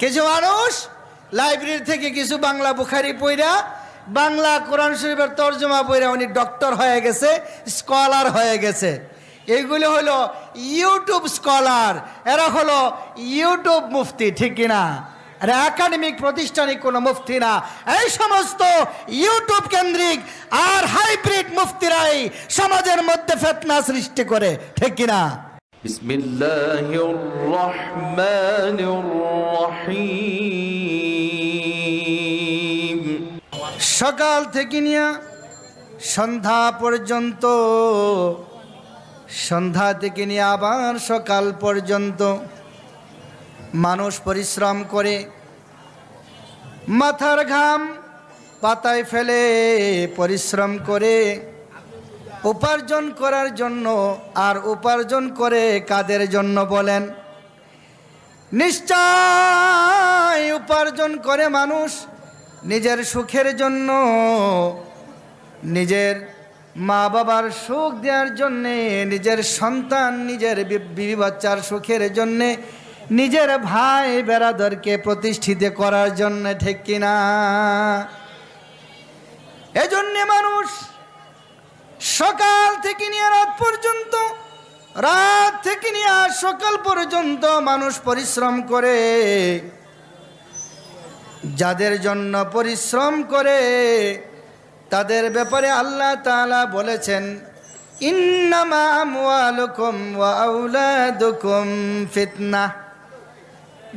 কিছু মানুষ? লাইব্রেরি থেকে কিছু বাংলা বুখারি পইরা, বাংলা কোরআন শরীফের তর্জমা পইরা উনি ডক্টর হয়ে গেছে স্কলার হয়ে গেছে। এইগুলো হলো ইউটিউব স্কলার এরা হলো ইউটিউব মুফতি, ঠিক কিনা? আর একাডেমিক প্রতিষ্ঠানিক কোনো মুফতি না। এই সমস্ত ইউটিউব কেন্দ্রিক আর হাইব্রিড মুফতিরাই সমাজের মধ্যে ফেতনা সৃষ্টি করে, ঠিক কিনা? بسم الله الرحمن الرحيم সকাল থেকে নিয়ে সন্ধ্যা পর্যন্ত সন্ধ্যা থেকে নিয়ে আবার সকাল পর্যন্ত মানুষ পরিশ্রম করে মাথার ঘাম পাতায় ফেলে পরিশ্রম করে উপার্জন করার জন্য আর উপার্জন করে কাদের জন্য বলেন? নিশ্চয় উপার্জন করে মানুষ নিজের সুখের জন্য, নিজের মা বাবার সুখ দেওয়ার জন্যে, নিজের সন্তান, নিজের বিবি বাচ্চার সুখের জন্যে, নিজের ভাই বেড়াদরকে প্রতিষ্ঠিত করার জন্য, ঠিক কিনা? এজন্যে মানুষ সকাল থেকে নিয়ে রাত পর্যন্ত, রাত থেকে নিয়ে আজ সকাল পর্যন্ত মানুষ পরিশ্রম করে। যাদের জন্য পরিশ্রম করে, তাদের ব্যাপারে আল্লাহ তাআলা বলেছেন, ইন্নামা ফিতনা।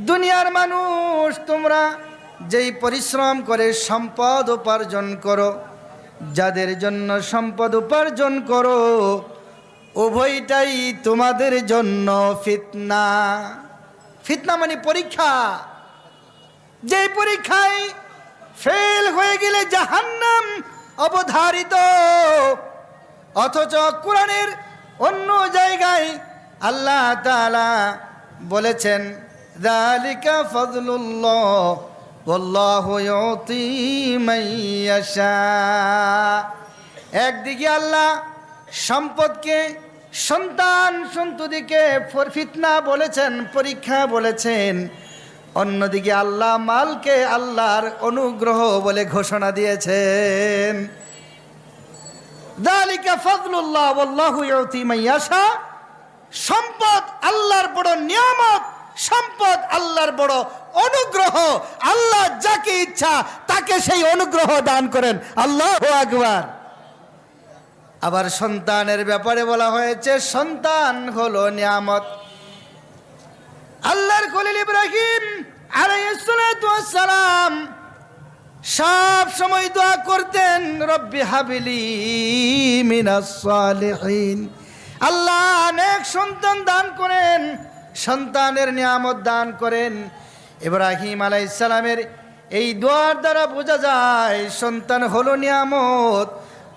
দুনিয়ার মানুষ, তোমরা যেই পরিশ্রম করে সম্পদ উপার্জন করো যাদের জন্য সম্পদ উপার্জন করো, উভয়টাই তোমাদের জন্য ফিতনা। ফিতনা মানে পরীক্ষা। যে পরীক্ষায় ফেল হয়ে গেলে জাহান্নাম অবধারিত। অথচ কোরআনের অন্য জায়গায় আল্লাহ বলেছেন, যালিকা ফজলুল্লাহ। একদিকে আল্লাহ সম্পদকে, সন্তান সন্ততিকে ফর- ফিতনা বলেছেন, পরীক্ষা বলেছেন। অন্যদিকে আল্লাহ মালকে আল্লাহর অনুগ্রহ বলে ঘোষণা দিয়েছেন। সম্পদ আল্লাহর বড় নিয়ামত, সম্পদ আল্লাহর বড় অনুগ্রহ, আল্লাহ যাকে ইচ্ছা তাকে সেই অনুগ্রহ দান করেন। আল্লাহ আকবার। আবার সন্তানের ব্যাপারে বলা হয়েছে, সন্তান হলো নিয়ামত। আল্লাহর খলিল ইব্রাহিম আলাইসালাম সব সময় দোয়া করতেন, রব্বি হাবিলি মিনাস সালিহিন। আল্লাহ অনেক সন্তান দান করেন, সন্তানের নিয়ামত দান করেন। ইব্রাহিম আলাইসালামের এই দোয়ার দ্বারা বোঝা যায় সন্তান হলো নিয়ামত,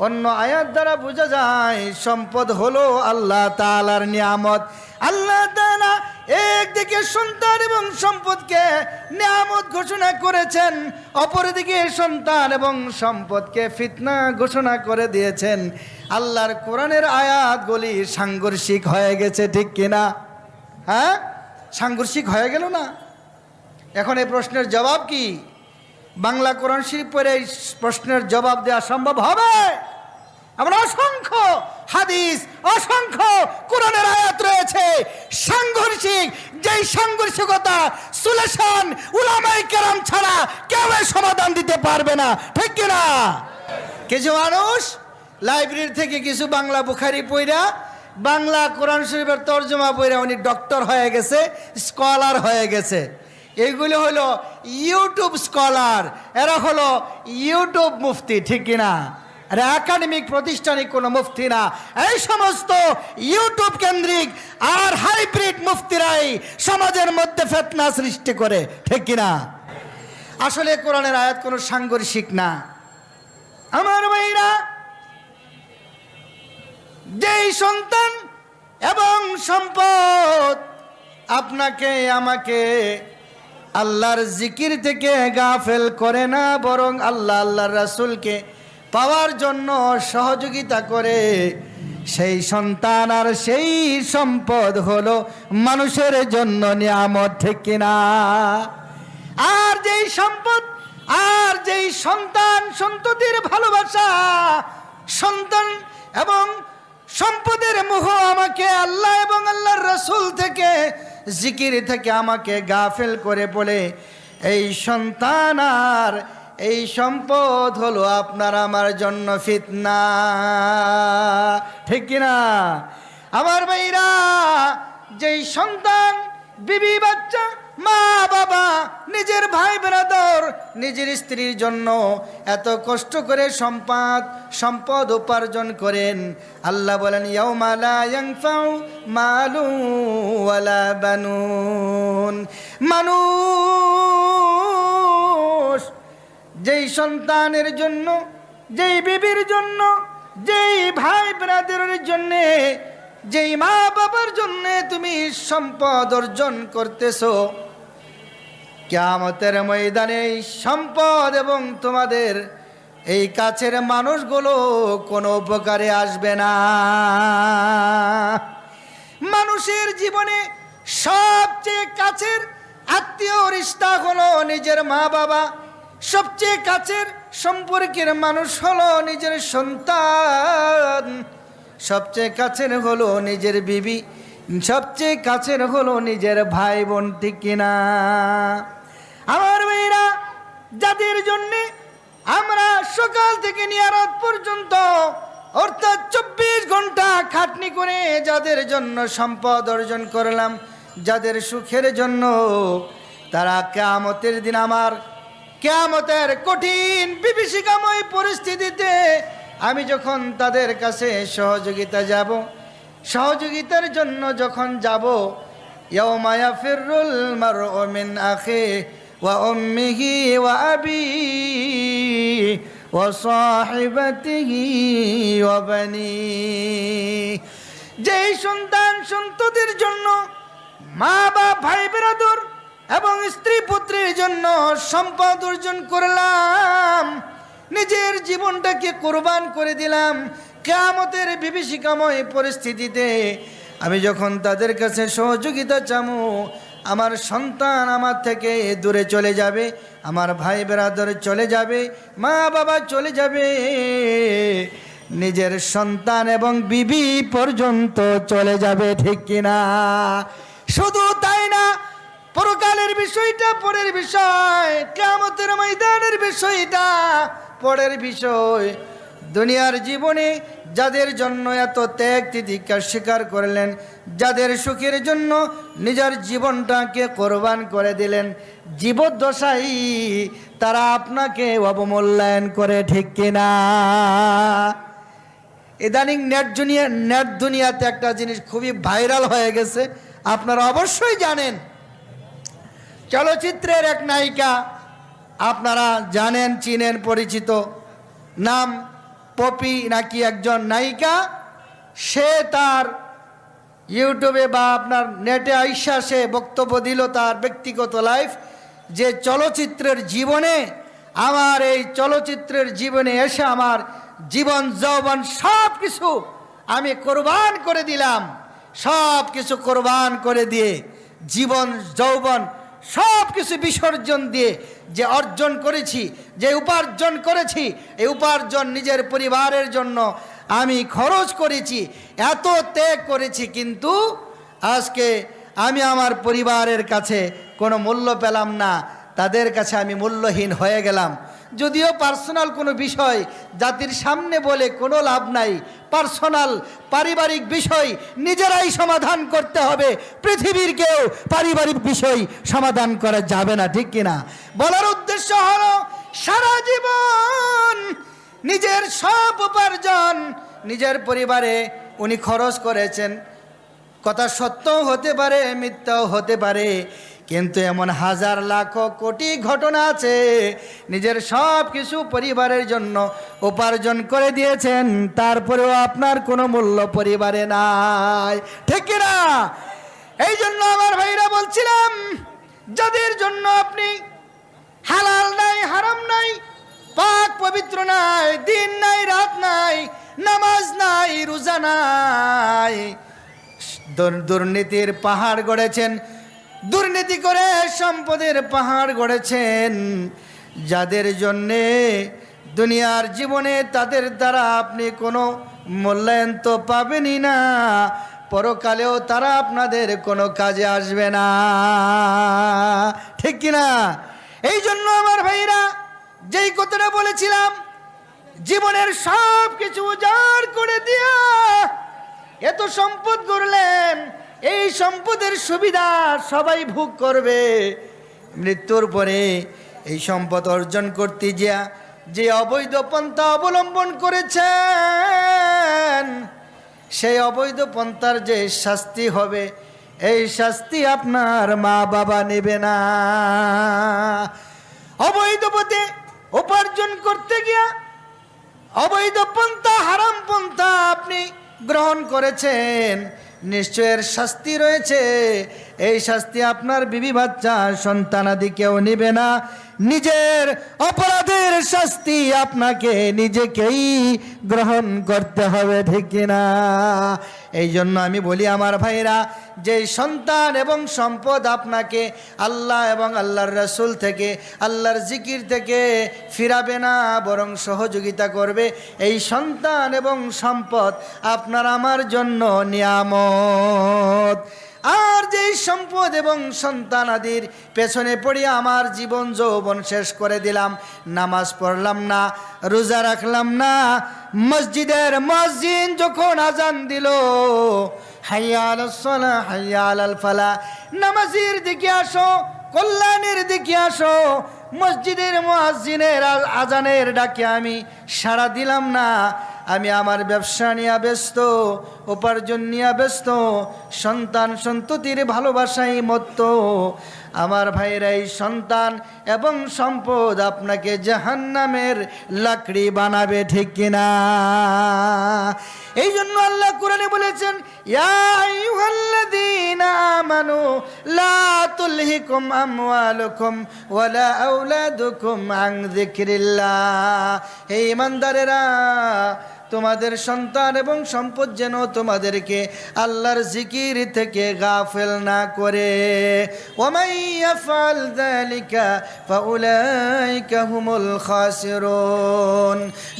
অন্য আয়াত দ্বারা বোঝা যায় সম্পদ হলো আল্লাহ তাআলার নিয়ামত। আল্লাহ তাআলা একদিকে সন্তান এবং সম্পদকে নিয়ামত ঘোষণা করেছেন, অপরদিকে সন্তান এবং সম্পদকে ফিতনা ঘোষণা করে দিয়েছেন। আল্লাহর কোরআনের আয়াতগুলি সাংঘর্ষিক হয়ে গেছে, ঠিক কিনা? হ্যাঁ? সাংঘর্ষিক হয়ে গেল না? এখন এই প্রশ্নের জবাব কি? বাংলা কোরআন শরীফ পড়ে এই প্রশ্নের জবাব দেওয়া সম্ভব হবে? আমরা অসংখ্য হাদিস, অসংখ্য কোরআনের আয়াত রয়েছে। সাংঘর্ষিক, যেই সাংঘর্ষিকতা সুলেশন উলামাই কেরাম ছাড়া কেউ সমাধান দিতে পারবে না। ঠিক কিনা কিছু মানুষ লাইব্রেরি থেকে কিছু বাংলা বুখারি পইরা, বাংলা কোরআন শরীফের তর্জমা পইরা উনি ডক্টর হয়ে গেছে, স্কলার হয়ে গেছে। এইগুলো হলো ইউটিউব স্কলার, এরা হলো ইউটিউব মুফতি, ঠিক কিনা আর একাডেমিক প্রতিষ্ঠানিক কোনো মুফতি না। এই সমস্ত ইউটিউব কেন্দ্রিক আর হাইব্রিড মুফতিরাই সমাজের মধ্যে ফেতনা সৃষ্টি করে, ঠিক কিনা আসলে কোরআনের আয়াত কোনো সাংঘর্ষিক না। আমার ভাইরা, যেই সন্তান এবং সম্পদ আপনাকে, আমাকে আল্লাহর জিকির থেকে গাফেল করে না, বরং আল্লাহ আল্লাহর রাসূলকে পাওয়ার জন্য সহযোগিতা করে। সেই সন্তান আর সেই সম্পদ হলো মানুষের জন্য নিয়ামত, ঠিক কিনা সম্পদ, আর যেই সন্তান সন্ততির ভালোবাসা, সন্তান এবং সম্পদের মোহ আমাকে আল্লাহ এবং আল্লাহর রসুল থেকে জিকির থেকে আমাকে গাফেল করে বলে, এই সন্তান আর এই সম্পদ হলো আপনার আমার জন্য ফিতনা। ঠিক কিনা? আমার ভাইরা যেই সন্তান, বিবি বাচ্চা মা বাবা, নিজের ভাই ব্রাদর, নিজের স্ত্রীর জন্য এত কষ্ট করে সম্পদ সম্পদ উপার্জন করেন। আল্লাহ বলেন বানুন। মানুষ যেই সন্তানের জন্য, যেই বিবির জন্য, যেই ভাই ব্রাদারের জন্যে, যেই মা বাবার জন্যে তুমি সম্পদ অর্জন করতেছো কেয়ামতের ময়দানে এই সম্পদ এবং তোমাদের এই কাছের মানুষগুলো কোনো উপকারে আসবে না। মানুষের জীবনে সবচেয়ে কাছের আত্মীয় রিস্তা হলো নিজের মা বাবা। সবচেয়ে কাছের সম্পর্কের মানুষ হলো নিজের সন্তান। সবচেয়ে কাছের হলো নিজের বিবি। সবচেয়ে কাছের হলো নিজের ভাই বোন, ঠিক কিনা? আমার মেয়েরা যাদের জন্যে আমরা সকাল থেকে নিয়ে রাত পর্যন্ত অর্থাৎ চব্বিশ ঘণ্টা খাটনি করে যাদের জন্য সম্পদ অর্জন করলাম, যাদের সুখের জন্য, তারা কেয়ামতের দিন আমার কেয়ামতের কঠিন বিভীষিকাময় পরিস্থিতিতে আমি যখন তাদের কাছে সহযোগিতা যাব, সহযোগিতার জন্য যখন যাব, ইয়াউমা ইয়াফিরুল মারউ মিন আখি ওয়া সাহিবাতিহি ওয়া বানি যেই সন্তান সন্ততির জন্য মা বা ভাই বেরাদর এবং স্ত্রী পুত্রের জন্য সম্পদ অর্জন করলাম, নিজের জীবনটাকে কোরবান করে দিলাম কেয়ামতের বিভীষিকাময় পরিস্থিতিতে। আমি যখন তাদের কাছে সহযোগিতা চামু আমার সন্তান আমার থেকে দূরে চলে যাবে, আমার ভাই বেরাদর চলে যাবে, মা বাবা চলে যাবে। নিজের সন্তান এবং বিবি পর্যন্ত চলে যাবে, ঠিক কিনা? শুধু তাই না, পরকালের বিষয়টা, পরের বিষয় কেমতের ময়দানের বিষয়টা, পরের বিষয় দুনিয়ার জীবনে যাদের জন্য এত ত্যাগ তিতিকার স্বীকার করলেন, যাদের সুখের জন্য নিজের জীবনটাকে কোরবান করে দিলেন জীবদ্দশাই তারা আপনাকে অবমূল্যায়ন করে ঠিক কিনা? ইদানিং নেট দুনিয়া, নেট দুনিয়াতে একটা জিনিস খুবই ভাইরাল হয়ে গেছে, আপনারা অবশ্যই জানেন। চলচ্চিত্রের এক নায়িকা, আপনারা জানেন, চিনেন, পরিচিত, নাম পপি নাকি একজন নায়িকা? সে তার ইউটিউবে বা আপনার নেটে আইসা সে বক্তব্য দিল তার ব্যক্তিগত লাইফ, যে চলচ্চিত্রের জীবনে, আমার এই চলচ্চিত্রের জীবনে এসে আমার জীবন, যৌবন সব কিছু আমি কোরবান করে দিলাম। সব কিছু কোরবান করে দিয়ে জীবন, যৌবন সব কিছু বিসর্জন দিয়ে যে অর্জন করেছি, যে উপার্জন করেছি, এই উপার্জন নিজের পরিবারের জন্য আমি খরচ করেছি, এত ত্যাগ করেছি, কিন্তু আজকে আমি আমার পরিবারের কাছে কোনো মূল্য পেলাম না, তাদের কাছে আমি মূল্যহীন হয়ে গেলাম। যদিও পার্সোনাল কোনো বিষয়, জাতির সামনে বলে কোনো লাভ নাই। পার্সোনাল পারিবারিক বিষয় নিজেরাই সমাধান করতে হবে। পৃথিবীর কেউ পারিবারিক বিষয় সমাধান করা যাবে না, ঠিক কিনা? বলার উদ্দেশ্য হলো, সারা জীবন নিজের সব উপার্জন নিজের পরিবারে উনি খরচ করেছেন। কথা সত্যও হতে পারে, মিথ্যাও হতে পারে। কিন্তু এমন হাজার লাখ কোটি ঘটনা আছে, নিজের সব কিছু পরিবারের জন্য উপার্জন করে দিয়েছেন, তারপরেও আপনার কোনো মূল্য পরিবারে নাই। ঠিক না? এই জন্য আমার ভাইরা বলছিলাম, যাদের জন্য আপনি হালাল নাই, হারাম নাই, পাক পবিত্র নাই, দিন নাই, রাত নাই, নামাজ নাই, রোজা নাই, দুর্নীতির পাহাড় গড়েছেন দুর্নীতি করে সম্পদের পাহাড় গড়েছেন। যাদের জন্যে দুনিয়ার জীবনে তাদের দ্বারা আপনি কোনো মূল্যায়ন তো পাবেনই না, পরকালেও তারা আপনাদের কোনো কাজে আসবে না। ঠিক কিনা? এই জন্য আমার ভাইরা, যেই কথাটা বলেছিলাম, জীবনের সব কিছু উজাড় করে দিয়া এত সম্পদ করলেন এই সম্পদের সুবিধা সবাই ভোগ করবে। মৃত্যুর পরে এই সম্পদ অর্জন করতে যা যে অবৈধ পন্থা অবলম্বন করেছেন, সেই অবৈধ পন্থার যে শাস্তি হবে, এই শাস্তি আপনার মা বাবা নেবে না। অবৈধ পথে উপার্জন করতে গিয়া অবৈধ পন্থা, হারাম পন্থা আপনি গ্রহণ করেছেন নিশ্চয়ের শাস্তি রয়েছে। এই শাস্তি আপনার বিবি বাচ্চা সন্তানাদি কেউ নিবে না। নিজের অপরাধের শাস্তি আপনাকে নিজেকেই গ্রহণ করতে হবে, ঠিক না এই জন্য আমি বলি আমার ভাইরা, যে সন্তান এবং সম্পদ আপনাকে আল্লাহ এবং আল্লাহর রসুল থেকে, আল্লাহর জিকির থেকে ফিরাবে না, বরং সহযোগিতা করবে। এই সন্তান এবং সম্পদ আপনার আমার জন্য নিয়ামত। আর যেই সম্পদ এবং সন্তান আদির পেছনে পড়িয়া আমার জীবন যৌবন শেষ করে দিলাম। নামাজ পড়লাম না, রোজা রাখলাম না। মসজিদের মসজিদ যখন আজান দিল, হাইয়াল সলা, হাইয়াল আল ফালা। নামাজির দিকে আসো, কল্যাণের দিকে আসো। মসজিদের মসজিদের আজানের ডাকে আমি সাড়া দিলাম না। আমি আমার ব্যবসা নিয়ে ব্যস্ত, উপার্জন নিয়ে ব্যস্ত, সন্তান সন্ততির ভালোবাসাই মত্ত। আমার ভাইরা এই সন্তান এবং সম্পদ আপনাকে জাহান্নামের লাকড়ি বানাবে, ঠিক কিনা? এই জন্য আল্লাহ কোরআনে বলেছেন লা হে ইমানদারেরা তোমাদের সন্তান এবং সম্পদ যেন তোমাদেরকে আল্লাহর জিকির থেকে গাফেল না করে।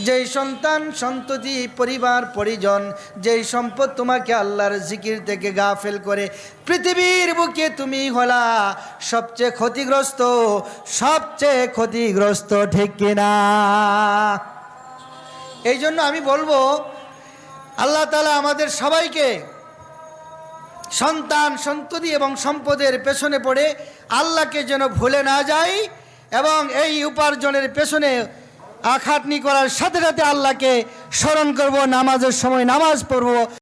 যেই সন্তান, সন্ততি, পরিবার, পরিজন, যেই সম্পদ তোমাকে আল্লাহর জিকির থেকে গাফেল করে, পৃথিবীর বুকে তুমি হলা সবচেয়ে ক্ষতিগ্রস্ত সবচেয়ে ক্ষতিগ্রস্ত, ঠিক কিনা? এই জন্য আমি বলব, আল্লাহ তালা আমাদের সবাইকে সন্তান, সন্ততি এবং সম্পদের পেছনে পড়ে আল্লাহকে যেন ভুলে না যাই এবং এই উপার্জনের পেছনে আখাটনি করার সাথে সাথে আল্লাহকে স্মরণ করব, নামাজের সময় নামাজ পড়ব।